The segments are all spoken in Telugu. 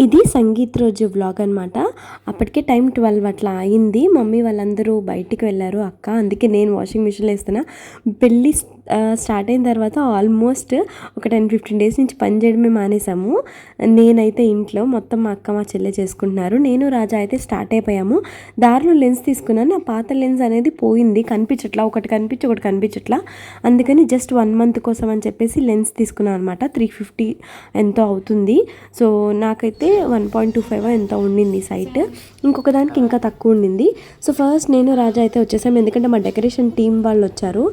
ఇది సంగీత్ రోజు వ్లాగ్ అనమాట అప్పటికే టైం ట్వెల్వ్ అట్లా అయింది. మమ్మీ వాళ్ళందరూ బయటికి వెళ్ళారు అక్క. అందుకే నేను వాషింగ్ మిషన్లో వేస్తున్నా. పెళ్ళి స్టార్ట్ అయిన తర్వాత ఆల్మోస్ట్ ఒక టెన్ ఫిఫ్టీన్ డేస్ నుంచి పని చేయడమే మానేసాము. నేనైతే ఇంట్లో మొత్తం మా అక్క మా చెల్లె చేసుకుంటున్నారు. నేను రాజా అయితే స్టార్ట్ అయిపోయాము. దారిలో లెన్స్ తీసుకున్నాను. నా పాత లెన్స్ అనేది పోయింది. కనిపించట్లా ఒకటి కనిపించి ఒకటి కనిపించట్లా. అందుకని జస్ట్ వన్ మంత్ కోసం అని చెప్పేసి లెన్స్ తీసుకున్నాను అనమాట త్రీ ఫిఫ్టీ ఎంతో అవుతుంది. సో నాకైతే వన్ పాయింట్ టూ ఫైవ్ ఎంత ఉండింది సైట్ ఇంకొక దానికి ఇంకా తక్కువ ఉండింది. సో ఫస్ట్ నేను రాజా అయితే వచ్చేసాము. ఎందుకంటే మా డెకరేషన్ టీం వాళ్ళు వచ్చారు.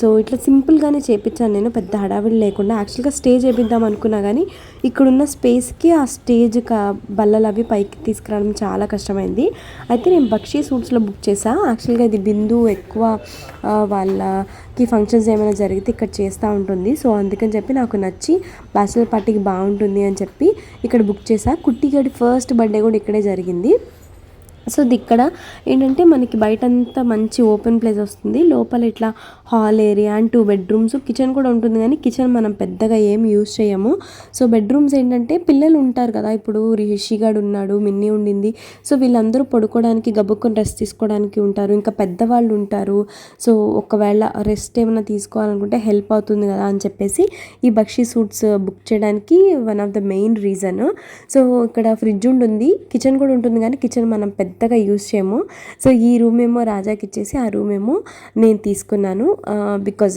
సో ఇట్లా సింపుల్గానే చేపించాను నేను పెద్ద హడావిడి లేకుండా. యాక్చువల్గా స్టేజ్ వేపిద్దాం అనుకున్నా కానీ ఇక్కడున్న స్పేస్కి ఆ స్టేజ్ క బల్లలు అవి పైకి తీసుకురావడం చాలా కష్టమైంది. అయితే నేను బక్షీ సూట్స్లో బుక్ చేసా. యాక్చువల్గా ఇది బిందు ఎక్కువ వాళ్ళకి ఫంక్షన్స్ ఏమైనా జరిగితే ఇక్కడ చేస్తూ ఉంటుంది. సో అందుకని చెప్పి నాకు నచ్చి బ్యాచిలర్ పార్టీకి బాగుంటుంది అని చెప్పి ఇక్కడ బుక్ చేసా. కుట్టిగడి ఫస్ట్ బర్త్డే కూడా ఇక్కడే జరిగింది. సో ఇది ఇక్కడ ఏంటంటే మనకి బయటంతా మంచి ఓపెన్ ప్లేస్ వస్తుంది. లోపల ఇట్లా hall area and two bedrooms. Kitchen కూడా ఉంటుంది కానీ కిచెన్ మనం పెద్దగా ఏం యూజ్ చేయము. సో బెడ్రూమ్స్ ఏంటంటే పిల్లలు ఉంటారు కదా. ఇప్పుడు రిషిగాడు ఉన్నాడు మిన్నీ ఉండింది. సో వీళ్ళందరూ పడుకోవడానికి గబుక్కొని రెస్ట్ తీసుకోవడానికి ఉంటారు. ఇంకా పెద్దవాళ్ళు ఉంటారు. సో ఒకవేళ రెస్ట్ ఏమైనా తీసుకోవాలనుకుంటే హెల్ప్ అవుతుంది కదా అని చెప్పేసి ఈ బక్షి సూట్స్ బుక్ చేయడానికి one of the main reason. So ఇక్కడ ఫ్రిడ్జ్ ఉంటుంది కిచెన్ కూడా ఉంటుంది కానీ కిచెన్ మనం పెద్ద పెద్దగా యూస్ చేయము. సో ఈ రూమ్ ఏమో రాజాకి ఇచ్చేసి ఆ రూమ్ ఏమో నేను తీసుకున్నాను. బికాజ్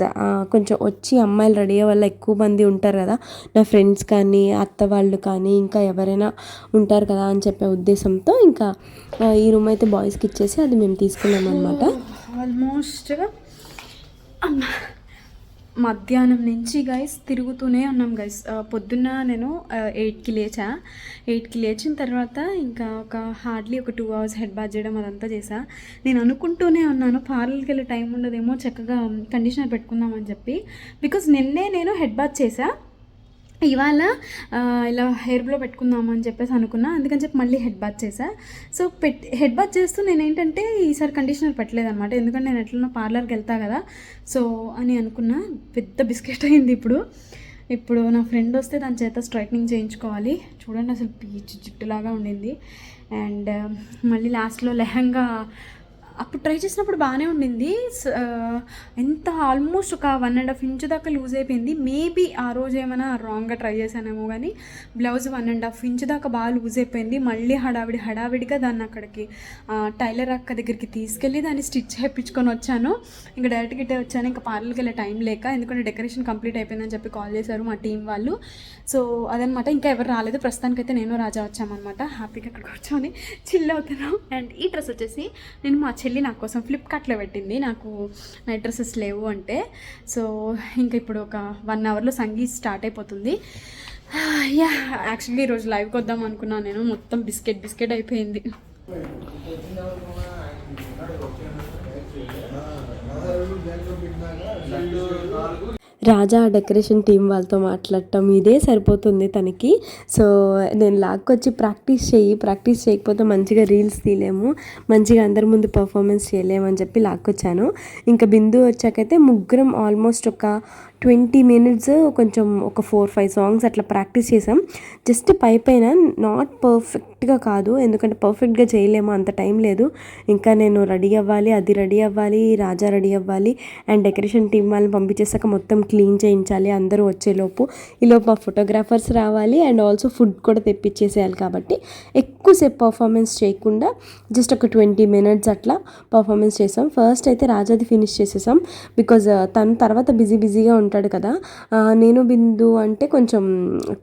కొంచెం వచ్చి అమ్మాయిలు రెడీ అయ్యే వాళ్ళు ఎక్కువ మంది ఉంటారు కదా. నా ఫ్రెండ్స్ కానీ అత్త వాళ్ళు కానీ ఇంకా ఎవరైనా ఉంటారు కదా అని చెప్పే ఉద్దేశంతో ఇంకా ఈ రూమ్ అయితే బాయ్స్కి ఇచ్చేసి అది మేము తీసుకున్నాం అనమాట ఆల్మోస్ట్ మధ్యాహ్నం నుంచి గైస్ తిరుగుతూనే ఉన్నాం గైస్ పొద్దున్న నేను ఎయిట్కి లేచా. ఎయిట్కి లేచిన తర్వాత ఇంకా ఒక హార్డ్లీ ఒక టూ అవర్స్ హెడ్ బాత్ చేయడం అదంతా చేసా నేను అనుకుంటూనే ఉన్నాను పార్లర్కి వెళ్ళే టైం ఉండదేమో చక్కగా కండిషనర్ పెట్టుకుందామని చెప్పి. బికాజ్ నిన్నే నేను హెడ్ బాత్ చేసా ఇవాళ ఇలా హెయిర్ బ్లో పెట్టుకుందామని చెప్పేసి అనుకున్నా. అందుకని చెప్పి మళ్ళీ హెడ్ బాత్ చేశాను సో పెట్ హెడ్ బాత్ చేస్తూ నేను ఏంటంటే ఈసారి కండిషనర్ పెట్టలేదన్నమాట. ఎందుకంటే నేను ఎట్లనో పార్లర్కి వెళ్తా కదా. సో అని అనుకున్నా. పెద్ద బిస్కెట్ అయింది ఇప్పుడు. ఇప్పుడు నా ఫ్రెండ్ వస్తే దాని చేత స్ట్రైట్నింగ్ చేయించుకోవాలి. చూడండి అసలు పీచ్ జుట్టులాగా ఉండింది. అండ్ మళ్ళీ లాస్ట్లో లెహంగా అప్పుడు ట్రై చేసినప్పుడు బాగానే ఉండింది. ఎంత ఆల్మోస్ట్ ఒక వన్ అండ్ హాఫ్ ఇంచ్ దాకా లూజ్ అయిపోయింది. మేబీ ఆ రోజు ఏమైనా రాంగ్గా ట్రై చేశానేమో కానీ blouse one and half inch దాకా బాగా లూజ్ అయిపోయింది. మళ్ళీ హడావిడి హడావిడిగా దాన్ని అక్కడికి టైలర్ అక్క దగ్గరికి తీసుకెళ్ళి దాన్ని స్టిచ్ చేయించుకొని వచ్చాను. ఇంకా డైరెక్ట్గా ఇటే వచ్చాను. ఇంకా పార్లర్కి వెళ్ళే టైం లేక ఎందుకంటే డెకరేషన్ కంప్లీట్ అయిపోయిందని చెప్పి కాల్ చేశారు మా టీం వాళ్ళు. సో అదనమాట. ఇంకా ఎవరు రాలేదు. ప్రస్తుతానికైతే నేను రాజా వచ్చామన్నమాట. హ్యాపీగా అక్కడ కూర్చొని చిల్ అవుతాను అండ్ ఈ డ్రెస్ వచ్చేసి నేను మా చెల్లి నా కోసం ఫ్లిప్కార్ట్లో పెట్టింది. నాకు నైట్ డ్రెస్సెస్ లేవు అంటే. సో ఇంకా ఇప్పుడు ఒక వన్ అవర్లో సంగీత్ స్టార్ట్ అయిపోతుంది. యా యాక్చువల్లీ ఈరోజు లైవ్కి వద్దాం అనుకున్నాను నేను. మొత్తం బిస్కెట్ బిస్కెట్ అయిపోయింది. రాజా డెకరేషన్ టీం వాళ్ళతో మాట్లాడటం ఇదే సరిపోతుంది తనకి. సో నేను లాక్కొచ్చి ప్రాక్టీస్ చేయి ప్రాక్టీస్ చేయకపోతే మంచిగా రీల్స్ తీయలేము మంచిగా అందరి ముందు పర్ఫార్మెన్స్ చేయలేము అని చెప్పి లాక్కొచ్చాను. ఇంకా బిందు వచ్చాకైతే ముగ్గురం ఆల్మోస్ట్ ఒక ట్వంటీ మినిట్స్ కొంచెం ఒక ఫోర్ ఫైవ్ సాంగ్స్ అట్లా ప్రాక్టీస్ చేసాం జస్ట్ పై పైన నాట్ పర్ఫెక్ట్గా కాదు ఎందుకంటే పర్ఫెక్ట్గా చేయలేము అంత టైం లేదు. ఇంకా నేను రెడీ అవ్వాలి అది రెడీ అవ్వాలి రాజా రెడీ అవ్వాలి అండ్ డెకరేషన్ టీం వాళ్ళని పంపించేసాక మొత్తం క్లీన్ చేయించాలి అందరూ వచ్చేలోపు. ఈలోపు మా ఫోటోగ్రాఫర్స్ రావాలి అండ్ ఆల్సో ఫుడ్ కూడా తెప్పించేసేయాలి కాబట్టి ఎక్కువసేపు పర్ఫార్మెన్స్ చేయకుండా జస్ట్ ఒక ట్వంటీ మినిట్స్ అట్లా పర్ఫార్మెన్స్ చేసాం ఫస్ట్ అయితే రాజాది ఫినిష్ చేసేసాం బికాజ్ uh, తను తర్వాత బిజీ బిజీగా ఉంటాడు కదా. నేను బిందు అంటే కొంచెం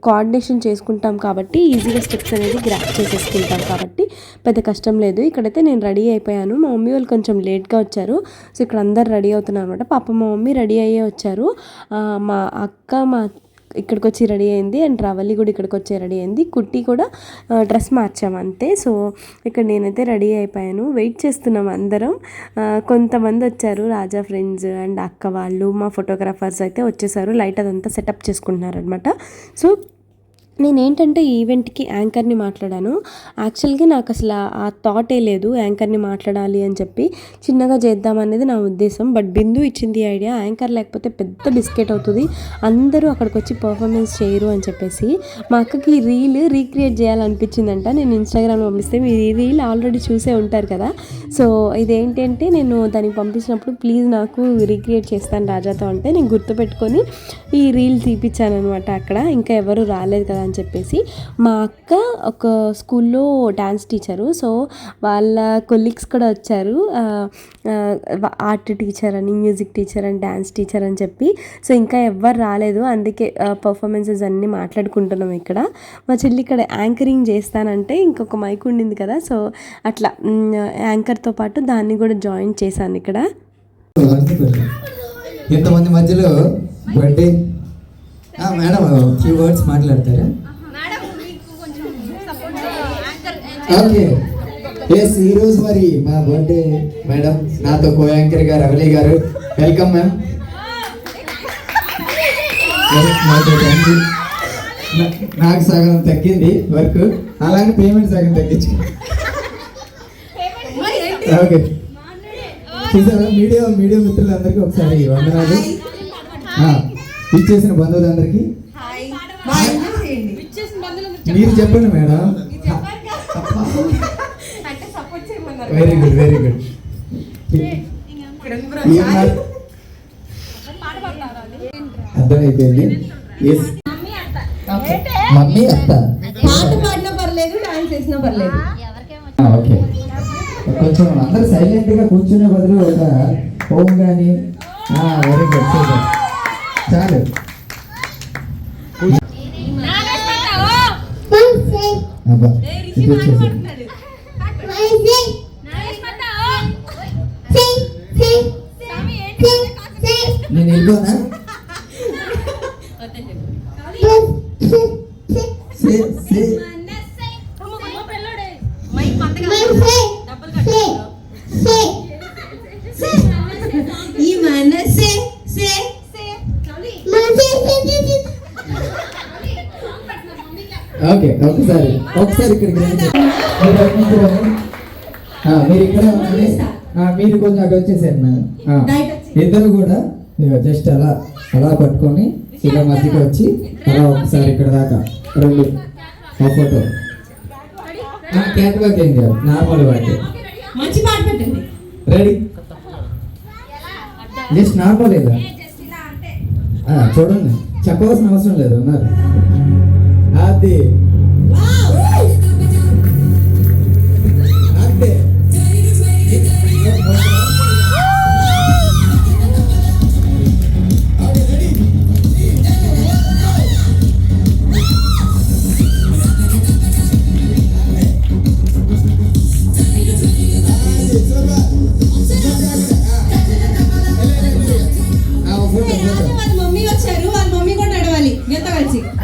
కోఆర్డినేషన్ చేసుకుంటాం కాబట్టి ఈజీగా స్టెప్స్ అనేది గ్రాప్ చేసేసుకుంటాం కాబట్టి పెద్ద కష్టం లేదు. ఇక్కడైతే నేను రెడీ అయిపోయాను. మా మమ్మీ వాళ్ళు కొంచెం లేట్గా వచ్చారు. సో ఇక్కడ అందరు రెడీ అవుతున్నారు అనమాట పాప మా మమ్మీ రెడీ అయ్యే వచ్చారు. మా అక్క మా ఇక్కడికి వచ్చి రెడీ అయింది అండ్ రవలి కూడా ఇక్కడికి వచ్చి రెడీ అయింది. కుట్టి కూడా డ్రెస్ మార్చాం అంతే. సో ఇక్కడ నేనైతే రెడీ అయిపోయాను. వెయిట్ చేస్తున్నాం అందరం. కొంతమంది వచ్చారు రాజా ఫ్రెండ్స్ అండ్ అక్క వాళ్ళు మా ఫోటోగ్రాఫర్స్ అయితే వచ్చేసారు. లైట్ అదంతా సెటప్ చేసుకుంటున్నారు అనమాట సో నేనేంటంటే ఈవెంట్కి యాంకర్ని మాట్లాడాను. యాక్చువల్గా నాకు అసలు ఆ- థాటే లేదు యాంకర్ని మాట్లాడాలి అని చెప్పి చిన్నగా చేద్దామనేది నా ఉద్దేశం. బట్ బిందు ఇచ్చింది ఐడియా. యాంకర్ లేకపోతే పెద్ద బిస్కెట్ అవుతుంది. అందరూ అక్కడికి వచ్చి పర్ఫార్మెన్స్ చేయరు అని చెప్పేసి మా అక్కకి ఈ రీల్ రీక్రియేట్ చేయాలనిపించిందంట. నేను ఇన్స్టాగ్రామ్ పంపిస్తే మీరు ఈ రీల్ ఆల్రెడీ చూసే ఉంటారు కదా. సో ఇదేంటంటే నేను దానికి పంపించినప్పుడు ప్లీజ్ నాకు రీక్రియేట్ చేస్తాను రాజాతో అంటే నేను గుర్తుపెట్టుకొని ఈ రీల్ తీపిచ్చాను అనమాట అక్కడ. ఇంకా ఎవరు రాలేదు కదా అని చెప్పేసి మా అక్క ఒక స్కూల్లో డ్యాన్స్ టీచరు. సో వాళ్ళ కొలీగ్స్ కూడా వచ్చారు. ఆర్ట్ టీచర్ అని మ్యూజిక్ టీచర్ అని డ్యాన్స్ టీచర్ అని చెప్పి. సో ఇంకా ఎవ్వరు రాలేదు. అందుకే పర్ఫార్మెన్సెస్ అన్నీ మాట్లాడుకుంటున్నాం ఇక్కడ. మా చెల్లి ఇక్కడ యాంకరింగ్ చేస్తానంటే ఇంకొక మైక్ ఉండింది కదా. సో అట్లా యాంకర్తో పాటు దాన్ని కూడా జాయిన్ చేశాను ఇక్కడ. ఇంతమంది మధ్యలో బర్త్డే మేడం ఫ్యూ వర్డ్స్ మాట్లాడతారా? ఓకే. ఎస్ ఈరోజు మరి మా బర్త్డే మేడం. నాతో కో యాంకర్ గారు. అవలి గారు వెల్కమ్ మ్యామ్ నాకు సగం తగ్గింది వర్క్ అలాగే పేమెంట్ సగం తగ్గించు. ఓకే చూసారా? మీడియా మీడియా మిత్రులందరికీ ఒకసారి వందనాలు. ఇచ్చేసిన బంధువులందరికీ మీరు చెప్పండి madam. Very good very good అర్థమైపోయింది. మమ్మీ అత్త. పాట పాడినా పర్లేదు డాన్స్ చేసినా పర్లేదు. ఓకే. కొంచెం అందరు సైలెంట్గా కూర్చునే బదులు ఒక హోమ్ కానీ వెరీ గుడ్ సూపర్ చాలు అబ్బా ఇది వచ్చేసి నేను వెళ్ళిపోనా సే సే ఒకసారి ఒకసారి ఇక్కడికి రండి. మీరు ఇక్కడ ఉండండి. మీరు కొంచెం అటు వచ్చేసారు మేడం. ఇద్దరు కూడా జస్ట్ అలా అలా పట్టుకొని ఇలా మధ్యకి వచ్చి అలా ఒకసారి ఇక్కడ దాకా రెండు. ఒక ఫోటో. క్యాట్ వాక్ ఏం కాదు నార్మల్ వాక్ మంచి పాట పెట్టండి. రెడీ? జస్ట్ నార్మల్ ఇలా చూడండి. చెప్పవలసిన అవసరం లేదు ఉన్నారు. అది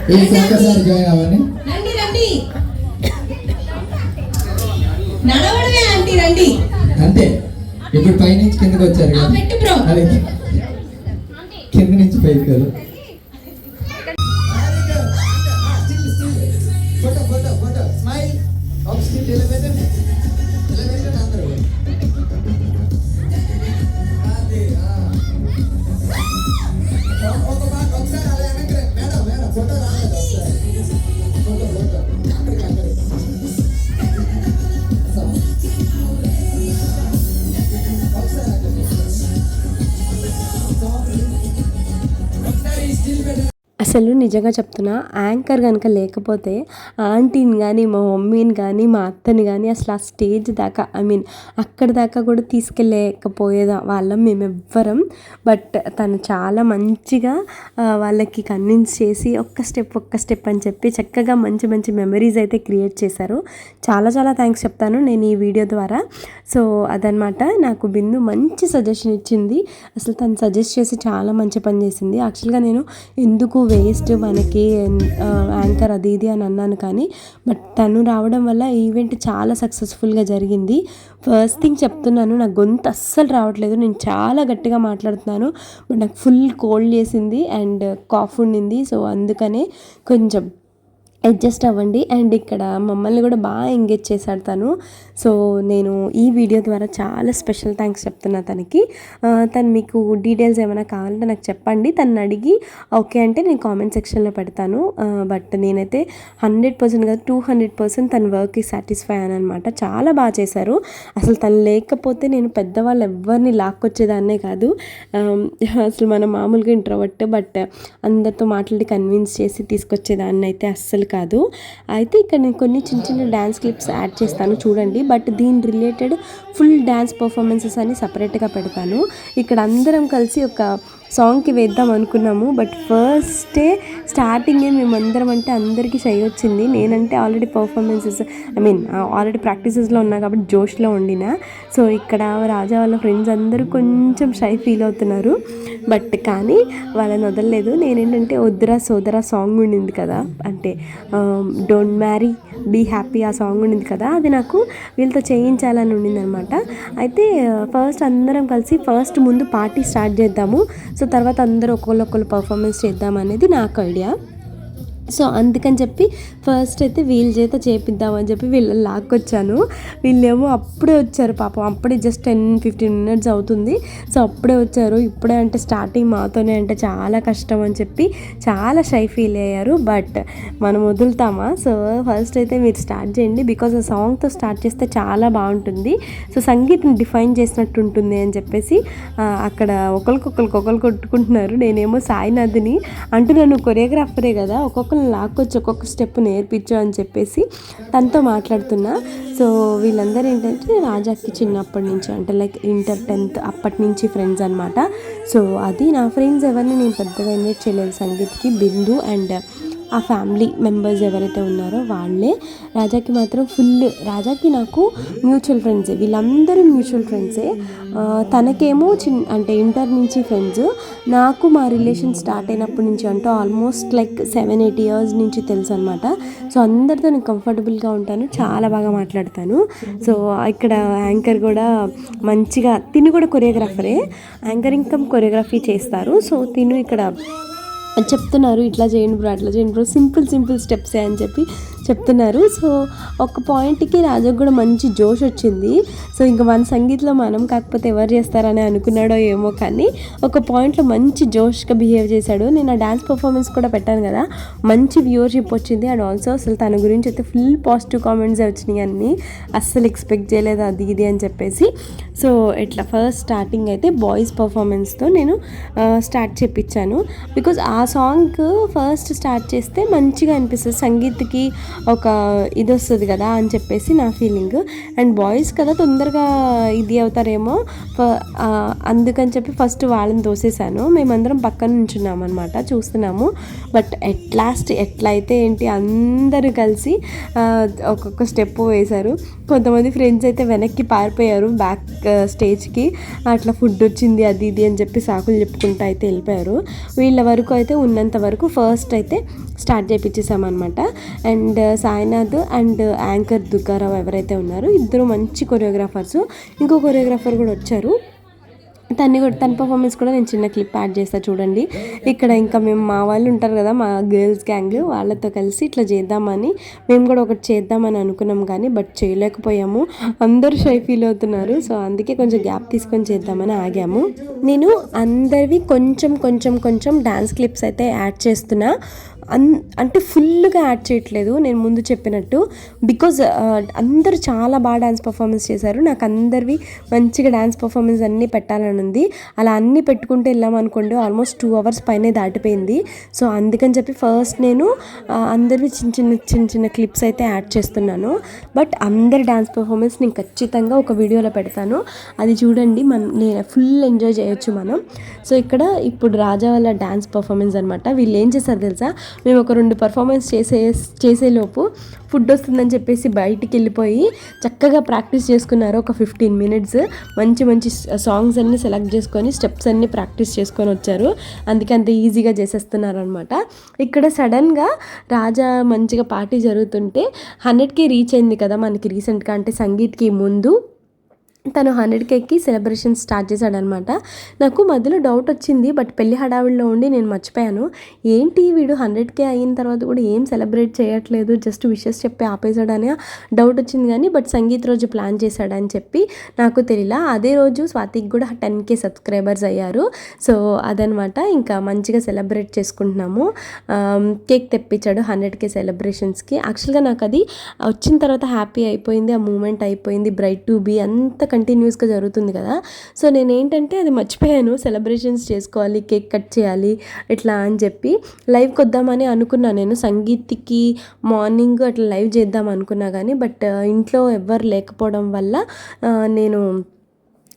ఒక్కసారి జాయిన్ అవ్వండి. రండి రండి. నడవడమే ఆంటీ రండి. అంతే. ఇప్పుడు పైనుంచి కిందకి వచ్చారు కదా. అది నుంచి పైకి కదా. ఫోటో ఫోటో ఫోటో స్మైల్ ఒక అసలు నిజంగా చెప్తున్నా యాంకర్ కనుక లేకపోతే ఆంటీని కానీ మా మమ్మీని కానీ మా అత్తని కానీ అసలు ఆ స్టేజ్ దాకా ఐ మీన్ అక్కడి దాకా కూడా తీసుకెళ్ళలేకపోయేదా వాళ్ళం మేమెవ్వరం. బట్ తను చాలా మంచిగా వాళ్ళకి కన్విన్స్ చేసి ఒక్క స్టెప్ ఒక్క స్టెప్ అని చెప్పి చక్కగా మంచి మంచి మెమరీస్ అయితే క్రియేట్ చేశారు. చాలా చాలా థ్యాంక్స్ చెప్తాను నేను ఈ వీడియో ద్వారా. సో అదనమాట నాకు బిందు మంచి సజెషన్ ఇచ్చింది. అసలు తను సజెస్ట్ చేసి చాలా మంచి పని చేసింది. యాక్చువల్గా నేను ఎందుకు వేస్ట్ మనకి యాంకర్ అది ఇది అని అన్నాను కానీ బట్ తను రావడం వల్ల ఈవెంట్ చాలా సక్సెస్ఫుల్గా జరిగింది. ఫస్ట్ థింగ్ చెప్తున్నాను నా గొంతు అస్సలు రావట్లేదు. నేను చాలా గట్టిగా మాట్లాడుతున్నాను బట్ నాకు ఫుల్ కోల్డ్ చేసింది అండ్ కాఫ్ ఉండింది. సో అందుకనే కొంచెం అడ్జస్ట్ అవ్వండి. అండ్ ఇక్కడ మమ్మల్ని కూడా బాగా ఎంగేజ్ చేశాడు తను. సో నేను ఈ వీడియో ద్వారా చాలా స్పెషల్ థ్యాంక్స్ చెప్తున్నా తనకి. తను మీకు డీటెయిల్స్ ఏమైనా కావాలంటే నాకు చెప్పండి. తను అడిగి ఓకే అంటే నేను కామెంట్ సెక్షన్లో పెడతాను. బట్ నేనైతే హండ్రెడ్ పర్సెంట్ కాదు టూ హండ్రెడ్ పర్సెంట్ తన వర్క్కి సాటిస్ఫై అనమాట చాలా బాగా చేశారు. అసలు తను లేకపోతే నేను పెద్దవాళ్ళు ఎవరిని లాక్కొచ్చేదాన్నే కాదు. అసలు మన మామూలుగా ఇంట్రోవర్ట్ బట్ అందరితో మాట్లాడి కన్విన్స్ చేసి తీసుకొచ్చేదాన్ని అయితే అస్సలు కాదు. అయితే ఇక్కడ నేను కొన్ని చిన్న చిన్న డ్యాన్స్ క్లిప్స్ యాడ్ చేస్తాను చూడండి. బట్ దీని రిలేటెడ్ ఫుల్ డ్యాన్స్ పర్ఫార్మెన్సెస్ అని సపరేట్గా పెడతాను. ఇక్కడ అందరం కలిసి ఒక సాంగ్కి వేద్దాం అనుకున్నాము. బట్ ఫస్టే స్టార్టింగే మేమందరం అంటే అందరికీ షై వచ్చింది. నేనంటే already performances I mean already ప్రాక్టీసెస్లో ఉన్నా కాబట్టి జోష్లో ఉండిన. సో ఇక్కడ రాజా వాళ్ళ ఫ్రెండ్స్ అందరూ కొంచెం షై ఫీల్ అవుతున్నారు. బట్ కానీ వాళ్ళని వదలలేదు. నేనేంటంటే వద్దురా సోదరా సాంగ్ ఉండింది కదా. అంటే డోంట్ మ్యారీ బీ హ్యాపీ ఆ సాంగ్ ఉండింది కదా అది నాకు వీళ్ళతో చేయించాలని ఉండింది అనమాట అయితే ఫస్ట్ అందరం కలిసి ఫస్ట్ ముందు పార్టీ స్టార్ట్ చేద్దాము. సో తర్వాత అందరూ ఒకళ్ళు ఒకళ్ళు పర్ఫార్మెన్స్ చేద్దాం అనేది నాకు ఐడియా సో అందుకని చెప్పి ఫస్ట్ అయితే వీళ్ళ చేత చేపిద్దామని చెప్పి వీళ్ళని లాక్కొచ్చాను. వీళ్ళేమో అప్పుడే వచ్చారు పాపం. అప్పుడే జస్ట్ టెన్ ఫిఫ్టీన్ మినిట్స్ అవుతుంది. సో అప్పుడే వచ్చారు. ఇప్పుడే అంటే స్టార్టింగ్ మాతోనే అంటే చాలా కష్టం అని చెప్పి చాలా షై ఫీల్ అయ్యారు. బట్ మనం వదులుతామా? సో ఫస్ట్ అయితే మీరు స్టార్ట్ చేయండి. బికాజ్ ఆ సాంగ్తో స్టార్ట్ చేస్తే చాలా బాగుంటుంది. సో సంగీతం డిఫైన్ చేసినట్టు ఉంటుంది అని చెప్పేసి అక్కడ ఒకరికొకరికి ఒకరు కొట్టుకుంటున్నారు. నేనేమో సాయినాథ్ని నన్ను కొరియోగ్రాఫరే కదా. ఒక్కొక్క ఒక్కొక్కరిని లాక్కొచ్చి ఒక్కొక్క స్టెప్ నేర్పించు అని చెప్పేసి తనతో మాట్లాడుతున్నా. సో వీళ్ళందరూ ఏంటంటే రాజాకి చిన్నప్పటి నుంచి అంటే లైక్ ఇంటర్ టెన్త్ అప్పటి నుంచి ఫ్రెండ్స్ అనమాట సో అది నా ఫ్రెండ్స్ ఎవరిని నేను పెద్దగా ఇన్వైట్ చేయలేదు సంగీత్కి బిందు అండ్ ఆ ఫ్యామిలీ మెంబర్స్ ఎవరైతే ఉన్నారో వాళ్ళే రాజాకి మాత్రం ఫుల్ రాజాకి నాకు మ్యూచువల్ ఫ్రెండ్సే. వీళ్ళందరూ మ్యూచువల్ ఫ్రెండ్సే. తనకేమో చిన్ అంటే ఇంటర్ నుంచి ఫ్రెండ్స్. నాకు మా రిలేషన్ స్టార్ట్ అయినప్పటి నుంచి అంటే almost like seven eight years నుంచి తెలుసు అనమాట సో అందరితో నేను కంఫర్టబుల్గా ఉంటాను చాలా బాగా మాట్లాడతాను. సో ఇక్కడ యాంకర్ కూడా మంచిగా తిను కూడా కొరియోగ్రాఫరే. యాంకర్ ఇన్కమ్ కొరియోగ్రఫీ చేస్తారు. సో తిను ఇక్కడ చెప్తున్నారు ఇట్లా చేయండి బ్రో అట్లా చేయండి బ్రో సింపుల్ సింపుల్ స్టెప్సే అని చెప్పి చెప్తున్నారు. సో ఒక పాయింట్కి రాజుకు కూడా మంచి జోష్ వచ్చింది. సో ఇంకా మన సంగీత్లో మనం కాకపోతే ఎవరు చేస్తారని అనుకున్నాడో ఏమో కానీ ఒక పాయింట్లో మంచి జోష్గా బిహేవ్ చేశాడు. నేను ఆ డ్యాన్స్ పర్ఫార్మెన్స్ కూడా పెట్టాను కదా మంచి వ్యూవర్షిప్ వచ్చింది. అండ్ ఆల్సో అసలు తన గురించి అయితే ఫుల్ పాజిటివ్ కామెంట్స్ వచ్చినాయి అన్నీ. అస్సలు ఎక్స్పెక్ట్ చేయలేదు అది ఇది అని చెప్పేసి. సో ఇట్లా ఫస్ట్ స్టార్టింగ్ అయితే బాయ్స్ పర్ఫార్మెన్స్తో నేను స్టార్ట్ చేపించాను బికాజ్ ఆ సాంగ్ ఫస్ట్ స్టార్ట్ చేస్తే మంచిగా అనిపిస్తుంది. సంగీత్కి ఒక ఇది వస్తుంది కదా అని చెప్పేసి నా ఫీలింగ్. అండ్ బాయ్స్ కదా తొందరగా ఇది అవుతారేమో. అందుకని చెప్పి ఫస్ట్ వాళ్ళని తోసేసాను. మేమందరం పక్కన నుంచున్నాం అనమాట చూస్తున్నాము. బట్ ఎట్ లాస్ట్ ఎట్లయితే ఏంటి అందరూ కలిసి ఒక్కొక్క స్టెప్ వేశారు. కొంతమంది ఫ్రెండ్స్ అయితే వెనక్కి పారిపోయారు బ్యాక్ స్టేజ్కి. అట్లా ఫుడ్ వచ్చింది అది ఇది అని చెప్పి సాకులు చెప్పుకుంటూ అయితే వెళ్ళిపోయారు. వీళ్ళ వరకు అయితే ఉన్నంత వరకు ఫస్ట్ అయితే start చేయించేసామన్నమాట and uh, Sainath and uh, anchor Duggarao ఎవరైతే ఉన్నారో ఇద్దరు మంచి కొరియోగ్రాఫర్స్. ఇంకో కొరియోగ్రాఫర్ కూడా వచ్చారు. తన్ని కూడా తన పర్ఫార్మెన్స్ కూడా నేను చిన్న క్లిప్ యాడ్ చేస్తా చూడండి. ఇక్కడ ఇంకా మేము మా వాళ్ళు ఉంటారు కదా మా గర్ల్స్ గ్యాంగ్ వాళ్ళతో కలిసి ఇట్లా చేద్దామని మేము కూడా ఒకటి చేద్దామని అనుకున్నాం కానీ బట్ చేయలేకపోయాము. అందరూ షై ఫీల్ అవుతున్నారు. సో అందుకే కొంచెం గ్యాప్ తీసుకొని చేద్దామని ఆగాము. నేను అందరివి కొంచెం కొంచెం కొంచెం డ్యాన్స్ క్లిప్స్ అయితే యాడ్ చేస్తున్నా. అన్ అంటే ఫుల్గా యాడ్ చేయట్లేదు నేను ముందు చెప్పినట్టు. బికాజ్ అందరూ చాలా బాగా డ్యాన్స్ పర్ఫార్మెన్స్ చేశారు. నాకు అందరివి మంచిగా డ్యాన్స్ పర్ఫార్మెన్స్ అన్నీ పెట్టాలని ఉంది. అలా అన్నీ పెట్టుకుంటూ వెళ్ళామనుకోండి ఆల్మోస్ట్ టూ అవర్స్ పైనే దాటిపోయింది. సో అందుకని చెప్పి ఫస్ట్ నేను అందరివి చిన్న చిన్న చిన్న చిన్న క్లిప్స్ అయితే యాడ్ చేస్తున్నాను. బట్ అందరి డ్యాన్స్ పర్ఫార్మెన్స్ నేను ఖచ్చితంగా ఒక వీడియోలో పెడతాను. అది చూడండి మనం నేను ఫుల్ ఎంజాయ్ చేయొచ్చు మనం. సో ఇక్కడ ఇప్పుడు రాజా వాళ్ళ డ్యాన్స్ పర్ఫార్మెన్స్ అనమాట వీళ్ళు ఏం చేశారు తెలుసా? మేము ఒక రెండు పర్ఫార్మెన్స్ చేసే చేసేలోపు ఫుడ్ వస్తుందని చెప్పేసి బయటికి వెళ్ళిపోయి చక్కగా ప్రాక్టీస్ చేసుకున్నారు ఒక ఫిఫ్టీన్ మినిట్స్ మంచి మంచి సాంగ్స్ అన్నీ సెలెక్ట్ చేసుకొని స్టెప్స్ అన్నీ ప్రాక్టీస్ చేసుకొని వచ్చారు. అందుకే అంత ఈజీగా చేసేస్తున్నారు అనమాట ఇక్కడ సడన్గా రాజా మంచిగా పార్టీ జరుగుతుంటే హండ్రెడ్కి రీచ్ అయింది కదా మనకి రీసెంట్గా అంటే సంగీత్కి ముందు తను హండ్రెడ్ కేక్కి సెలబ్రేషన్ స్టార్ట్ చేశాడనమాట. నాకు మధ్యలో డౌట్ వచ్చింది బట్ పెళ్ళి హడావిడిలో ఉండి నేను మర్చిపోయాను. ఏంటి వీడు హండ్రెడ్ కే అయిన తర్వాత కూడా ఏం సెలబ్రేట్ చేయట్లేదు జస్ట్ విషెస్ చెప్పి ఆపేశాడని డౌట్ వచ్చింది కానీ బట్ సంగీత్ రోజు ప్లాన్ చేశాడని చెప్పి నాకు తెలియలా అదే రోజు స్వాతికి కూడా టెన్ కే సబ్స్క్రైబర్స్ అయ్యారు. సో అదనమాట. ఇంకా మంచిగా సెలబ్రేట్ చేసుకుంటున్నాము. కేక్ తెప్పించాడు హండ్రెడ్ కే సెలబ్రేషన్స్కి. యాక్చువల్గా నాకు అది వచ్చిన తర్వాత హ్యాపీ అయిపోయింది ఆ మూమెంట్ అయిపోయింది బ్రైట్ టు బీ అంత కంటిన్యూస్గా జరుగుతుంది కదా. సో నేను ఏంటంటే అది మర్చిపోయాను. సెలబ్రేషన్స్ చేసుకోవాలి కేక్ కట్ చేయాలి ఇట్లా అని చెప్పి లైవ్కి వద్దామని అనుకున్నా. నేను సంగీత్కి మార్నింగ్ అట్లా లైవ్ చేద్దాం అనుకున్నా కానీ బట్ ఇంట్లో ఎవ్వరు లేకపోవడం వల్ల నేను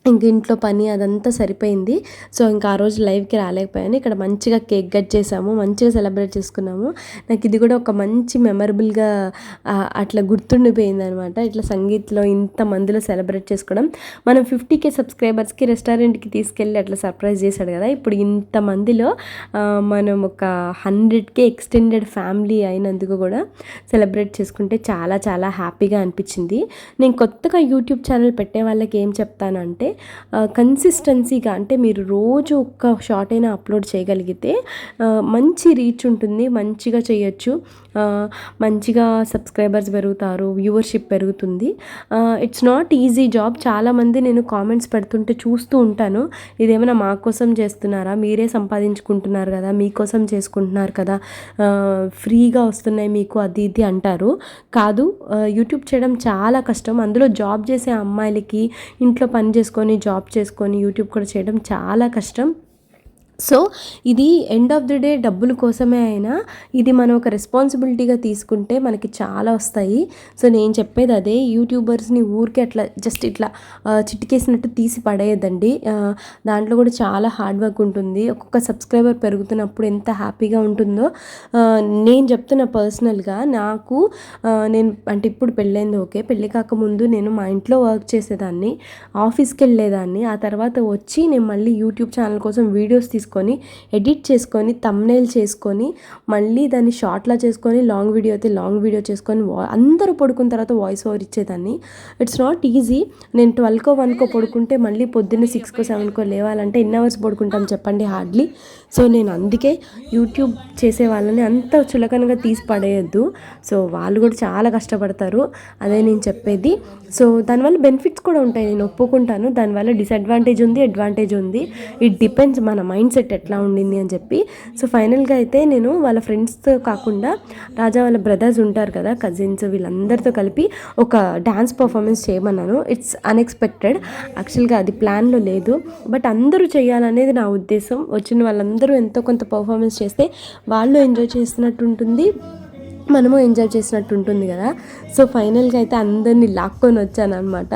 ఇంక ఇంట్లో పని అదంతా సరిపోయింది. సో ఇంకా ఆ రోజు లైవ్కి రాలేకపోయాను. ఇక్కడ మంచిగా కేక్ కట్ చేసాము మంచిగా సెలబ్రేట్ చేసుకున్నాము. నాకు ఇది కూడా ఒక మంచి మెమరబుల్గా అట్లా గుర్తుండిపోయింది అనమాట ఇట్లా సంగీత్లో ఇంత మందిలో సెలబ్రేట్ చేసుకోవడం. మనం ఫిఫ్టీ కే సబ్స్క్రైబర్స్కి రెస్టారెంట్కి తీసుకెళ్ళి అట్లా సర్ప్రైజ్ చేశాడు కదా. ఇప్పుడు ఇంతమందిలో మందిలో మనం ఒక హండ్రెడ్ కే ఎక్స్టెండెడ్ ఫ్యామిలీ అయినందుకు కూడా సెలబ్రేట్ చేసుకుంటే చాలా చాలా హ్యాపీగా అనిపించింది. నేను కొత్తగా యూట్యూబ్ ఛానల్ పెట్టే వాళ్ళకి ఏం చెప్తానంటే కన్సిస్టెన్సీగా అంటే మీరు రోజు ఒక్క షార్ట్ అయినా అప్లోడ్ చేయగలిగితే మంచి రీచ్ ఉంటుంది మంచిగా చేయొచ్చు. మంచిగా సబ్స్క్రైబర్స్ పెరుగుతారు వ్యూవర్షిప్ పెరుగుతుంది. ఇట్స్ నాట్ ఈజీ జాబ్ చాలామంది నేను కామెంట్స్ పెడుతుంటే చూస్తూ ఉంటాను. ఇదేమైనా మా కోసం చేస్తున్నారా? మీరే సంపాదించుకుంటున్నారు కదా మీకోసం చేసుకుంటున్నారు కదా ఫ్రీగా వస్తున్నాయి మీకు అది ఇది అంటారు. కాదు యూట్యూబ్ చేయడం చాలా కష్టం. అందులో జాబ్ చేసే అమ్మాయిలకి ఇంట్లో పని చేసుకొని జాబ్ చేసుకొని యూట్యూబ్ కూడా చేయడం చాలా కష్టం. సో ఇది ఎండ్ ఆఫ్ ది డే డబ్బుల కోసమే అయినా ఇది మనం ఒక రెస్పాన్సిబిలిటీగా తీసుకుంటే మనకి చాలా వస్తాయి. సో నేను చెప్పేది అదే యూట్యూబర్స్ని ఊరికే అట్లా జస్ట్ ఇట్లా చిటికేసినట్టు తీసి పడేయద్దండి. దాంట్లో కూడా చాలా హార్డ్ వర్క్ ఉంటుంది. ఒక్కొక్క సబ్స్క్రైబర్ పెరుగుతున్నప్పుడు ఎంత హ్యాపీగా ఉంటుందో నేను చెప్తున్న పర్సనల్గా నాకు నేను అంటే ఇప్పుడు పెళ్ళైంది ఓకే. పెళ్ళి కాకముందు నేను మా ఇంట్లో వర్క్ చేసేదాన్ని ఆఫీస్కి వెళ్ళేదాన్ని. ఆ తర్వాత వచ్చి నేను మళ్ళీ యూట్యూబ్ ఛానల్ కోసం వీడియోస్ తీసుకొని ఎడిట్ చేసుకొని తమ్నైల్ చేసుకొని మళ్ళీ దాన్ని షార్ట్లా చేసుకొని లాంగ్ వీడియో అయితే లాంగ్ వీడియో చేసుకొని అందరూ పడుకున్న తర్వాత వాయిస్ ఓవర్ ఇచ్చేదాన్ని. ఇట్స్ నాట్ ఈజీ నేను ట్వెల్వ్కో వన్కో పడుకుంటే మళ్ళీ పొద్దున్న సిక్స్కో సెవెన్కో లేవాలంటే ఎన్ని అవర్స్ పడుకుంటాం చెప్పండి హార్డ్లీ సో నేను అందుకే యూట్యూబ్ చేసే వాళ్ళని అంత చులకనగా తీసి పడేయద్దు. సో వాళ్ళు కూడా చాలా కష్టపడతారు. అదే నేను చెప్పేది. సో దానివల్ల బెనిఫిట్స్ కూడా ఉంటాయి. నేను ఒప్పుకుంటాను. దానివల్ల డిసడ్వాంటేజ్ ఉంది అడ్వాంటేజ్ ఉంది. ఇట్ డిపెండ్స్ మన మైండ్ సెట్ ఎట్లా ఉండింది అని చెప్పి. సో ఫైనల్గా అయితే నేను వాళ్ళ ఫ్రెండ్స్తో కాకుండా రాజా వాళ్ళ బ్రదర్స్ ఉంటారు కదా కజిన్స్ వీళ్ళందరితో కలిపి ఒక డ్యాన్స్ పర్ఫార్మెన్స్ చేయమన్నాను. ఇట్స్ అన్ఎక్స్పెక్టెడ్ యాక్చువల్గా అది ప్లాన్లో లేదు. బట్ అందరూ చేయాలనేది నా ఉద్దేశం. వచ్చిన వాళ్ళందరూ ఎంతో కొంత పర్ఫార్మెన్స్ చేస్తే వాళ్ళు ఎంజాయ్ చేస్తున్నట్టు ఉంటుంది మనము ఎంజాయ్ చేసినట్టు ఉంటుంది కదా. సో ఫైనల్గా అయితే అందరినీ లాక్కొని వచ్చాను అనమాట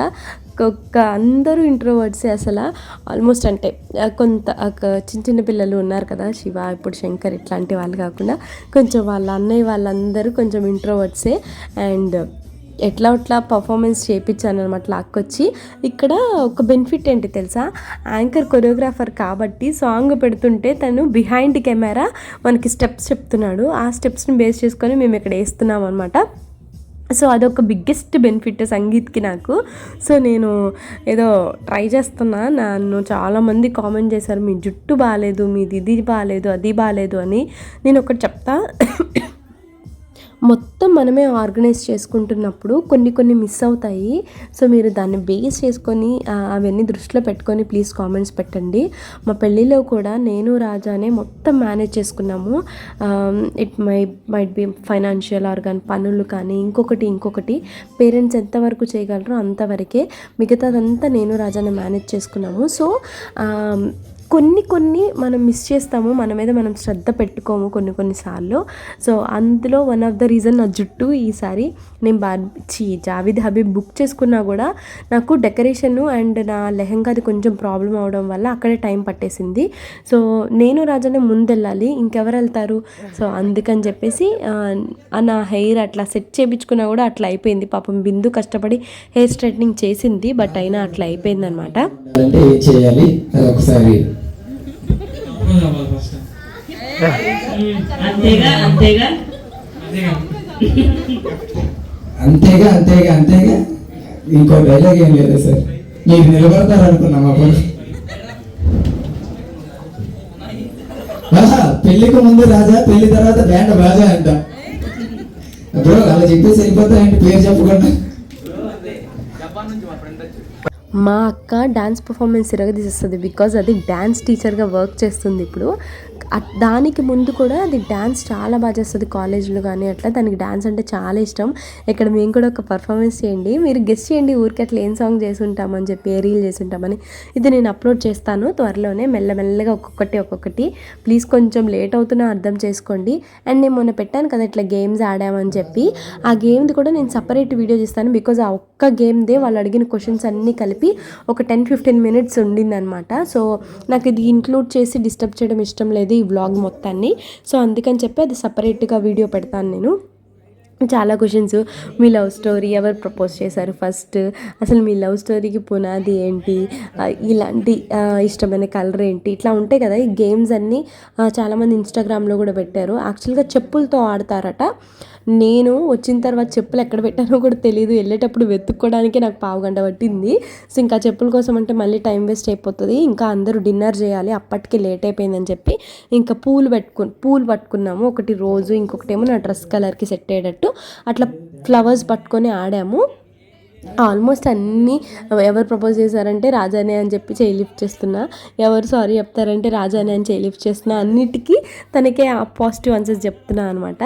ఒక్క అందరూ ఇంట్రోవర్డ్సే అసలు. ఆల్మోస్ట్ అంటే కొంత ఒక చిన్న చిన్న పిల్లలు ఉన్నారు కదా శివ ఇప్పుడు శంకర్ ఇట్లాంటి వాళ్ళు కాకుండా కొంచెం వాళ్ళ అన్నయ్య వాళ్ళందరూ కొంచెం ఇంట్రోవర్డ్సే అండ్ ఎట్లా అట్లా పర్ఫార్మెన్స్ చేయించాను అనమాట లాక్కొచ్చి. ఇక్కడ ఒక బెనిఫిట్ ఏంటి తెలుసా? యాంకర్ కొరియోగ్రాఫర్ కాబట్టి సాంగ్ పెడుతుంటే తను బిహైండ్ కెమెరా మనకి స్టెప్స్ చెప్తున్నాడు. ఆ స్టెప్స్ని బేస్ చేసుకొని మేము ఇక్కడ వేస్తున్నాం అనమాట సో అదొక బిగ్గెస్ట్ బెనిఫిట్ సంగీత్కి నాకు. సో నేను ఏదో ట్రై చేస్తున్నా. నన్ను చాలామంది కామెంట్ చేశారు మీ జుట్టు బాగాలేదు మీది ఇది బాగాలేదు అది బాగాలేదు అని. నేను ఒకటి చెప్తా. మొత్తం మనమే ఆర్గనైజ్ చేసుకుంటున్నప్పుడు కొన్ని కొన్ని మిస్ అవుతాయి. సో మీరు దాన్ని బేస్ చేసుకొని అవన్నీ దృష్టిలో పెట్టుకొని ప్లీజ్ కామెంట్స్ పెట్టండి. మా పెళ్ళిలో కూడా నేను రాజానే మొత్తం మేనేజ్ చేసుకున్నాము. It my might be financial organ పనులు కానీ ఇంకొకటి ఇంకొకటి పేరెంట్స్ ఎంతవరకు చేయగలరో అంతవరకే మిగతాదంతా నేను రాజానే మేనేజ్ చేసుకున్నాము. సో కొన్ని కొన్ని మనం మిస్ చేస్తాము మన మీద మనం శ్రద్ధ పెట్టుకోము కొన్ని కొన్నిసార్లు సో అందులో వన్ ఆఫ్ ద రీజన్ నా జుట్టు ఈసారి నేను బా చీ జావిద్ హబీబ్ బుక్ చేసుకున్నా కూడా నాకు డెకరేషన్ అండ్ నా లెహంగాది కొంచెం ప్రాబ్లం అవడం వల్ల అక్కడే టైం పట్టేసింది. సో నేను రాజానే ముందెళ్ళాలి ఇంకెవరు వెళ్తారు సో అందుకని చెప్పేసి ఆ, నా హెయిర్ అట్లా సెట్ చేయించుకున్నా కూడా అట్లా అయిపోయింది. పాపం బిందు కష్టపడి హెయిర్ స్ట్రైట్నింగ్ చేసింది బట్ అయినా అట్లా అయిపోయింది అనమాట కావాలి ఫస్ట్. అంతేగా అంతేగా? అంతేగా అంతేగా అంతేగా. ఇంకో డైలాగ్ ఏం లేదా సార్. మీరు నిలబడతారు అనుకున్నాం అప్పుడు పెళ్ళికి ముందు రాజా పెళ్ళి తర్వాత బ్యాండ్ రాజా అంట. బ్రో అలా చెప్పేసి వెళ్ళిపోతాయండి పేరు చెప్పకుండా. మా అక్క డ్యాన్స్ పర్ఫార్మెన్స్ ఇరగదీసేస్తుంది బికాజ్ అది డ్యాన్స్ టీచర్గా వర్క్ చేస్తుంది ఇప్పుడు. దానికి ముందు కూడా అది డ్యాన్స్ చాలా బాగా చేస్తుంది కాలేజ్లో కానీ అట్లా. దానికి డ్యాన్స్ అంటే చాలా ఇష్టం. ఇక్కడ మేము కూడా ఒక పర్ఫార్మెన్స్ చేయండి. మీరు గెస్ట్ చేయండి ఊరికి అట్లా ఏం సాంగ్ చేసి ఉంటామని చెప్పి ఏ రీల్ చేసి ఉంటామని ఇది నేను అప్లోడ్ చేస్తాను త్వరలోనే మెల్లమెల్లగా ఒక్కొక్కటి ఒక్కొక్కటి. ప్లీజ్ కొంచెం లేట్ అవుతున్నా అర్థం చేసుకోండి. అండ్ నేను మొన్న పెట్టాను కదా ఇట్లా గేమ్స్ ఆడామని చెప్పి. ఆ గేమ్ది కూడా నేను సపరేట్ వీడియో చేస్తాను బికాజ్ ఆ ఒక్క గేమ్దే వాళ్ళు అడిగిన క్వశ్చన్స్ అన్నీ కలిపి ఒక టెన్ ఫిఫ్టీన్ మినిట్స్ ఉండిందనమాట. సో నాకు ఇది ఇంక్లూడ్ చేసి డిస్టర్బ్ చేయడం ఇష్టం లేదు. ఈ బ్లాగ్ మొత్తాన్ని. సో అందుకని చెప్పి అది సపరేట్గా వీడియో పెడతాను నేను. చాలా క్వశ్చన్స్ మీ లవ్ స్టోరీ ఎవరు ప్రపోజ్ చేశారు ఫస్ట్ అసలు మీ లవ్ స్టోరీకి పునాది ఏంటి? ఇలాంటి ఇష్టమైన కలర్ ఏంటి? ఇట్లా ఉంటాయి కదా ఈ గేమ్స్ అన్నీ. చాలామంది ఇన్స్టాగ్రామ్లో కూడా పెట్టారు. యాక్చువల్గా చెప్పులతో ఆడతారట. నేను వచ్చిన తర్వాత చెప్పులు ఎక్కడ పెట్టానో కూడా తెలియదు వెళ్ళేటప్పుడు వెతుక్కోవడానికి నాకు పావు గంట పట్టింది. సో ఇంకా చెప్పుల కోసం అంటే మళ్ళీ టైం వేస్ట్ అయిపోతుంది. ఇంకా అందరూ డిన్నర్ చేయాలి. అప్పటికి లేట్ అయిపోయిందని చెప్పి ఇంకా పూలు పెట్టుకు పూలు పట్టుకున్నాము. ఒకటి రోజు ఇంకొకటి ఏమో నా డ్రెస్ కలర్కి సెట్ అయ్యేటట్టు. అట్లా ఫ్లవర్స్ పట్టుకొని ఆడాము. ఆల్మోస్ట్ అన్నీ ఎవరు ప్రపోజ్ చేశారంటే రాజానే అని చెప్పి చేయి లిఫ్ట్ చేస్తున్నా. ఎవరు సారీ చెప్తారంటే రాజానే అని చేయి లిఫ్ట్ చేస్తున్నా. అన్నిటికీ తనకే పాజిటివ్ ఆన్సర్స్ చెప్తున్నా అనమాట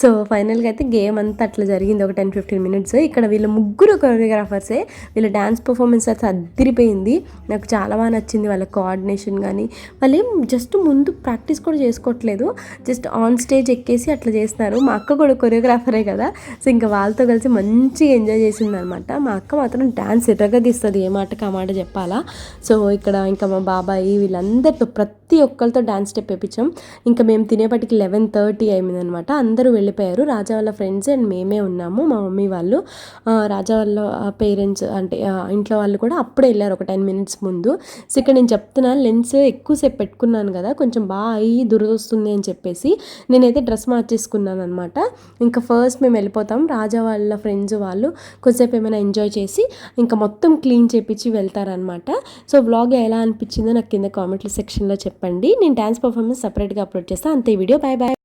సో ఫైనల్గా అయితే గేమ్ అంతా అట్లా జరిగింది. ఒక టెన్ ఫిఫ్టీన్ మినిట్స్ ఇక్కడ వీళ్ళ ముగ్గురు కొరియోగ్రాఫర్సే వీళ్ళ డ్యాన్స్ పర్ఫార్మెన్స్ అయితే అద్దరిపోయింది నాకు చాలా బాగా నచ్చింది వాళ్ళ కోఆర్డినేషన్ కానీ వాళ్ళు ఏం జస్ట్ ముందు ప్రాక్టీస్ కూడా చేసుకోవట్లేదు. జస్ట్ ఆన్ స్టేజ్ ఎక్కేసి అట్లా చేస్తున్నారు. మా అక్క కూడా కొరియోగ్రాఫరే కదా. సో ఇంకా వాళ్ళతో కలిసి మంచిగా ఎంజాయ్ చేసింది అనమాట మా అక్క మాత్రం డ్యాన్స్ ఎర్రగదీస్తుంది. ఏ మాటకి ఆ మాట చెప్పాలా? సో ఇక్కడ ఇంకా మా బాబాయి వీళ్ళందరితో ప్రతి ప్రతి ఒక్కరితో డ్యాన్స్ స్టెప్ వేయించాం ఇంకా మేము తినేపటికి లెవెన్ థర్టీ అయిందనమాట. అందరూ వెళ్ళిపోయారు. రాజా వాళ్ళ ఫ్రెండ్స్ అండ్ మేమే ఉన్నాము మా మమ్మీ వాళ్ళు. రాజా వాళ్ళ పేరెంట్స్ అంటే ఇంట్లో వాళ్ళు కూడా అప్పుడే వెళ్ళారు ఒక టెన్ మినిట్స్ ముందు. సో ఇక్కడ నేను చెప్తున్నాను లెన్స్ ఎక్కువసేపు పెట్టుకున్నాను కదా కొంచెం బాగా అయ్యి దురదొస్తుంది అని చెప్పేసి నేనైతే డ్రెస్ మార్చేసుకున్నాను అనమాట ఇంకా ఫస్ట్ మేము వెళ్ళిపోతాం. రాజా వాళ్ళ ఫ్రెండ్స్ వాళ్ళు కొద్దిసేపు ఏమైనా ఎంజాయ్ చేసి ఇంకా మొత్తం క్లీన్ చేపించి వెళ్తారనమాట. సో వ్లాగ్ ఎలా అనిపించిందో నాకు కింద కామెంట్ల సెక్షన్లో చెప్పండి. నేను డ్యాన్స్ పర్ఫార్మెన్స్ సపరేట్గా అప్లోడ్ చేస్తాను అంతే వీడియో. Bye bye